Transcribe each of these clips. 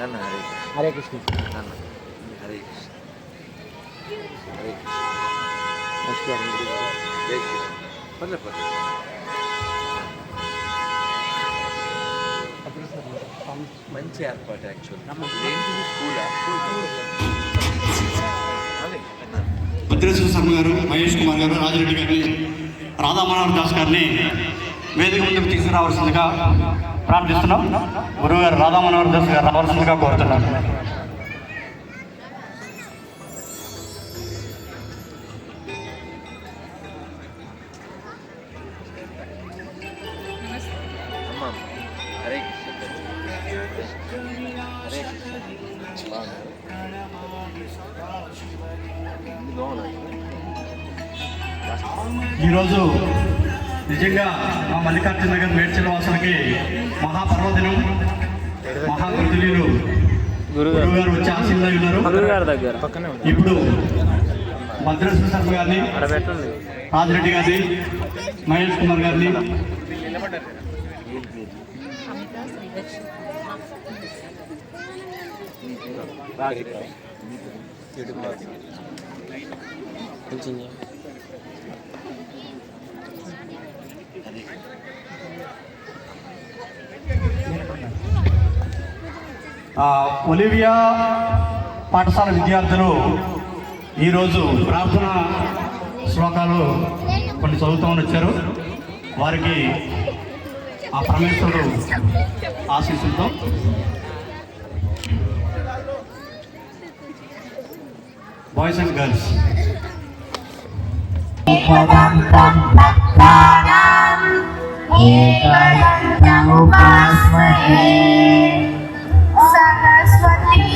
నాన్న హరే హరే కృష్ణ. నాన్న హరే కృష్ణ. హరే నమస్కారం. జై శ్రీరామ్. పర్లే పర్లే. మంచి ఏర్పాటు యాక్చువల్ ఏంటిది స్కూలా? భద్రేశ్వర శర్మ గారు మహేష్ కుమార్ గారు రాజిరెడ్డి గారిని రాధా మనోహర్ దాస్ గారిని వేదిక ముందుకు తీసుకురావాల్సిందిగా ప్రార్థిస్తున్నాం. గురువు గారు రాధా మనోహర్ దాస్ గారు రావాల్సిందిగా కోరుతున్నాను. ఈరోజు నిజంగా మా మల్లికార్జున నగర్ మేడ్చల వాసులకి మహాపర్వదినం మహాగురుతులీలు. గురుగారు. గురువు గారు వచ్చి ఆశీర్వాదం ఉన్నారు గురుగారి దగ్గర. పక్కనే ఇప్పుడు భద్రేశ్వర శర్మ గారిని రాజిరెడ్డి గారిని మహేష్ కుమార్ గారిని. కొంచెం ఒలివియా పాఠశాల విద్యార్థులు ఈరోజు ప్రార్థన శ్లోకాలు కొన్ని చదువుతామని వచ్చారు వారికి ఆ పరమేశ్వరుడు ఆశీస్సులతో. బాయ్స్ అండ్ గర్ల్స్ ఉపాస్మహే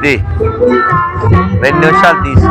ఇది. రెండు నిమిషాలు తీసు